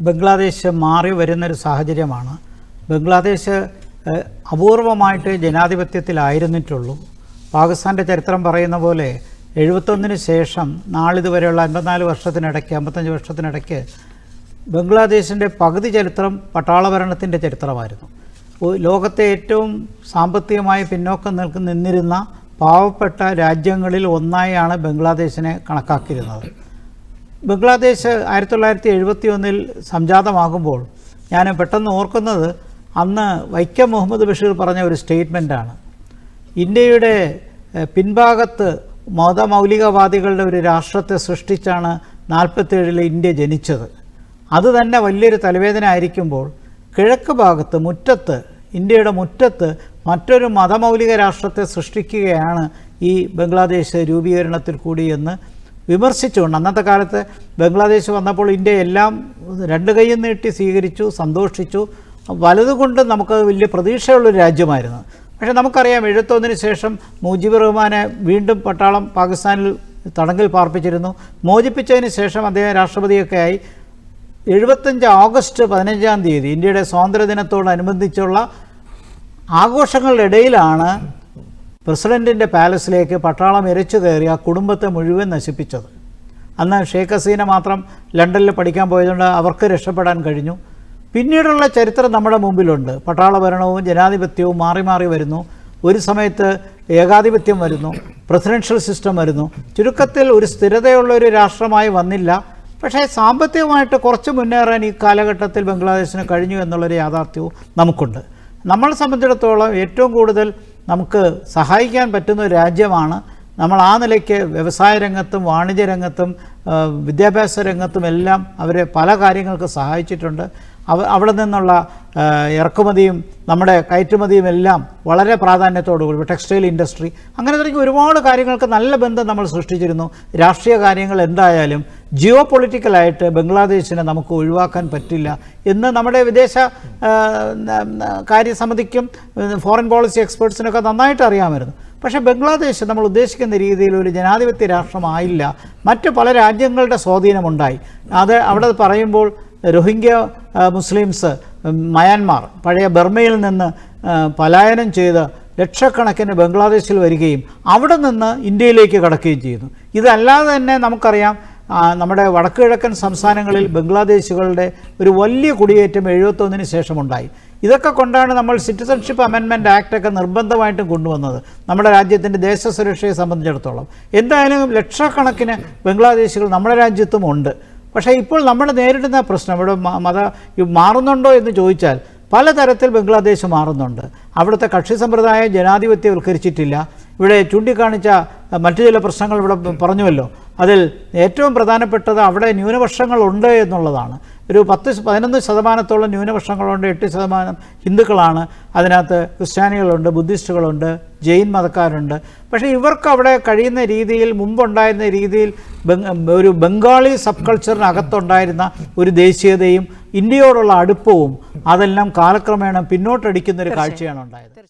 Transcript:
ബംഗ്ലാദേശ് മാറി വരുന്നൊരു സാഹചര്യമാണ്. ബംഗ്ലാദേശ് അപൂർവമായിട്ട് ജനാധിപത്യത്തിലായിരുന്നിട്ടുള്ളൂ. പാകിസ്ഥാന്റെ ചരിത്രം പറയുന്ന പോലെ എഴുപത്തൊന്നിന് ശേഷം നാളിതുവരെയുള്ള അൻപത്തിനാല് വർഷത്തിനിടയ്ക്ക് അമ്പത്തഞ്ച് വർഷത്തിനിടയ്ക്ക് ബംഗ്ലാദേശിന്റെ പകുതി ചരിത്രം പട്ടാളഭരണത്തിന്റെ ചരിത്രമായിരുന്നു. ലോകത്തെ ഏറ്റവും സാമ്പത്തികമായി പിന്നോക്കം നിൽക്ക് നിന്നിരുന്ന പാവപ്പെട്ട രാജ്യങ്ങളിൽ ഒന്നായാണ് ബംഗ്ലാദേശിനെ കണക്കാക്കിയിരുന്നത്. ബംഗ്ലാദേശ് ആയിരത്തി തൊള്ളായിരത്തി എഴുപത്തി ഒന്നിൽ സംജാതമാകുമ്പോൾ ഞാൻ പെട്ടെന്ന് ഓർക്കുന്നത് അന്ന് വൈക്കം മുഹമ്മദ് ബഷീർ പറഞ്ഞ ഒരു സ്റ്റേറ്റ്മെന്റാണ് ഇന്ത്യയുടെ പിൻഭാഗത്ത് മതമൗലികവാദികളുടെ ഒരു രാഷ്ട്രത്തെ സൃഷ്ടിച്ചാണ് നാൽപ്പത്തേഴിൽ ഇന്ത്യ ജനിച്ചത്. അത് തന്നെ വലിയൊരു തലവേദന ആയിരിക്കുമ്പോൾ കിഴക്ക് ഭാഗത്ത് മുറ്റത്ത് ഇന്ത്യയുടെ മുറ്റത്ത് മറ്റൊരു മതമൗലിക രാഷ്ട്രത്തെ സൃഷ്ടിക്കുകയാണ് ഈ ബംഗ്ലാദേശ് രൂപീകരണത്തിൽ കൂടി എന്ന് വിമർശിച്ചുകൊണ്ട് അന്നത്തെ കാലത്ത് ബംഗ്ലാദേശ് വന്നപ്പോൾ ഇന്ത്യ എല്ലാം രണ്ട് കൈയും നീട്ടി സ്വീകരിച്ചു സന്തോഷിച്ചു. വലതുകൊണ്ട് നമുക്ക് വലിയ പ്രതീക്ഷയുള്ളൊരു രാജ്യമായിരുന്നു. പക്ഷെ നമുക്കറിയാം എഴുപത്തൊന്നിന് ശേഷം മുജീബ് റഹ്മാനെ വീണ്ടും പട്ടാളം പാകിസ്ഥാനിൽ തടങ്കിൽ പാർപ്പിച്ചിരുന്നു. മോചിപ്പിച്ചതിന് ശേഷം അദ്ദേഹം രാഷ്ട്രപതിയൊക്കെ ആയി. എഴുപത്തഞ്ച് ഓഗസ്റ്റ് പതിനഞ്ചാം തീയതി ഇന്ത്യയുടെ സ്വാതന്ത്ര്യദിനത്തോടനുബന്ധിച്ചുള്ള ആഘോഷങ്ങളുടെ ഇടയിലാണ് പ്രസിഡന്റിന്റെ പാലസിലേക്ക് പട്ടാളം ഇരച്ചു ആ കുടുംബത്തെ മുഴുവൻ നശിപ്പിച്ചത്. അന്ന് ഷേഖ് ഹസീന മാത്രം ലണ്ടനിൽ പഠിക്കാൻ പോയതുകൊണ്ട് അവർക്ക് രക്ഷപ്പെടാൻ കഴിഞ്ഞു. പിന്നീടുള്ള ചരിത്രം നമ്മുടെ മുമ്പിലുണ്ട്. പട്ടാള ഭരണവും ജനാധിപത്യവും മാറി മാറി വരുന്നു. ഒരു സമയത്ത് ഏകാധിപത്യം വരുന്നു. പ്രസിഡൻഷ്യൽ സിസ്റ്റം വരുന്നു. ചുരുക്കത്തിൽ ഒരു സ്ഥിരതയുള്ള ഒരു രാഷ്ട്രമായി വന്നില്ല. പക്ഷേ സാമ്പത്തികമായിട്ട് കുറച്ച് മുന്നേറാൻ ഈ കാലഘട്ടത്തിൽ ബംഗ്ലാദേശിന് കഴിഞ്ഞു എന്നുള്ളൊരു യാഥാർത്ഥ്യവും നമുക്കുണ്ട്. നമ്മളെ സംബന്ധിച്ചിടത്തോളം ഏറ്റവും കൂടുതൽ നമുക്ക് സഹായിക്കാൻ പറ്റുന്ന ഒരു രാജ്യമാണ്. നമ്മൾ ആ നിലയ്ക്ക് വ്യവസായ രംഗത്തും വാണിജ്യ രംഗത്തും വിദ്യാഭ്യാസ രംഗത്തും എല്ലാം അവരെ പല കാര്യങ്ങൾക്ക് സഹായിച്ചിട്ടുണ്ട്. അവ അവിടെ നിന്നുള്ള ഇറക്കുമതിയും നമ്മുടെ കയറ്റുമതിയും എല്ലാം വളരെ പ്രാധാന്യത്തോടുകൂടി ടെക്സ്റ്റൈൽ ഇൻഡസ്ട്രി അങ്ങനെ തുടങ്ങി ഒരുപാട് കാര്യങ്ങൾക്ക് നല്ല ബന്ധം നമ്മൾ സൃഷ്ടിച്ചിരുന്നു. രാഷ്ട്രീയ കാര്യങ്ങൾ എന്തായാലും ജിയോ പൊളിറ്റിക്കലായിട്ട് ബംഗ്ലാദേശിനെ നമുക്ക് ഒഴിവാക്കാൻ പറ്റില്ല എന്ന് നമ്മുടെ വിദേശ കാര്യസമിതിക്കും ഫോറിൻ പോളിസി എക്സ്പേർട്സിനൊക്കെ നന്നായിട്ട് അറിയാമായിരുന്നു. പക്ഷേ ബംഗ്ലാദേശ് നമ്മൾ ഉദ്ദേശിക്കുന്ന രീതിയിൽ ഒരു ജനാധിപത്യ രാഷ്ട്രമായില്ല. മറ്റ് പല രാജ്യങ്ങളുടെ സ്വാധീനമുണ്ടായി. അത് അവിടെ പറയുമ്പോൾ റോഹിംഗ്യ മുസ്ലിംസ് മയാൻമാർ പഴയ ബർമയിൽ നിന്ന് പലായനം ചെയ്ത് ലക്ഷക്കണക്കിന് ബംഗ്ലാദേശിൽ വരികയും അവിടെ നിന്ന് ഇന്ത്യയിലേക്ക് കടക്കുകയും ചെയ്യുന്നു. ഇതല്ലാതെ തന്നെ നമുക്കറിയാം നമ്മുടെ വടക്കുകിഴക്കൻ സംസ്ഥാനങ്ങളിൽ ബംഗ്ലാദേശുകളുടെ ഒരു വലിയ കുടിയേറ്റം എഴുപത്തൊന്നിന് ശേഷമുണ്ടായി. ഇതൊക്കെ കൊണ്ടാണ് നമ്മൾ സിറ്റിസൺഷിപ്പ് അമെൻമെന്റ് ആക്റ്റൊക്കെ നിർബന്ധമായിട്ടും കൊണ്ടുവന്നത്. നമ്മുടെ രാജ്യത്തിന്റെ ദേശസുരക്ഷയെ സംബന്ധിച്ചിടത്തോളം. എന്തായാലും ലക്ഷക്കണക്കിന് ബംഗ്ലാദേശികൾ നമ്മുടെ രാജ്യത്തും ഉണ്ട്. പക്ഷേ ഇപ്പോൾ നമ്മൾ നേരിടുന്ന പ്രശ്നം ഇവിടെ മത മാറുന്നുണ്ടോ എന്ന് ചോദിച്ചാൽ പലതരത്തിൽ ബംഗ്ലാദേശ് മാറുന്നുണ്ട്. അവിടുത്തെ കക്ഷി സമ്പ്രദായം ജനാധിപത്യവൽക്കരിച്ചിട്ടില്ല. ഇവിടെ ചൂണ്ടിക്കാണിച്ച മറ്റു ചില പ്രശ്നങ്ങൾ ഇവിടെ പറഞ്ഞുവല്ലോ. അതിൽ ഏറ്റവും പ്രധാനപ്പെട്ടത് അവിടെ ന്യൂനപക്ഷങ്ങളുണ്ട് എന്നുള്ളതാണ്. ഒരു പത്ത് പതിനൊന്ന് ശതമാനത്തോളം ന്യൂനപക്ഷങ്ങളുണ്ട് എട്ട് ശതമാനം ഹിന്ദുക്കളാണ്. അതിനകത്ത് ക്രിസ്ത്യാനികളുണ്ട് ബുദ്ധിസ്റ്റുകളുണ്ട് ജെയിൻ മതക്കാരുണ്ട്. പക്ഷേ ഇവർക്ക് അവിടെ കഴിയുന്ന രീതിയിൽ മുമ്പുണ്ടായിരുന്ന രീതിയിൽ ഒരു ബംഗാളി സബ് കൾച്ചറിനകത്തുണ്ടായിരുന്ന ഒരു ദേശീയതയും ഇന്ത്യയോടുള്ള അടുപ്പവും അതെല്ലാം കാലക്രമേണ പിന്നോട്ടടിക്കുന്ന ഒരു കാഴ്ചയാണ് ഉണ്ടായത്.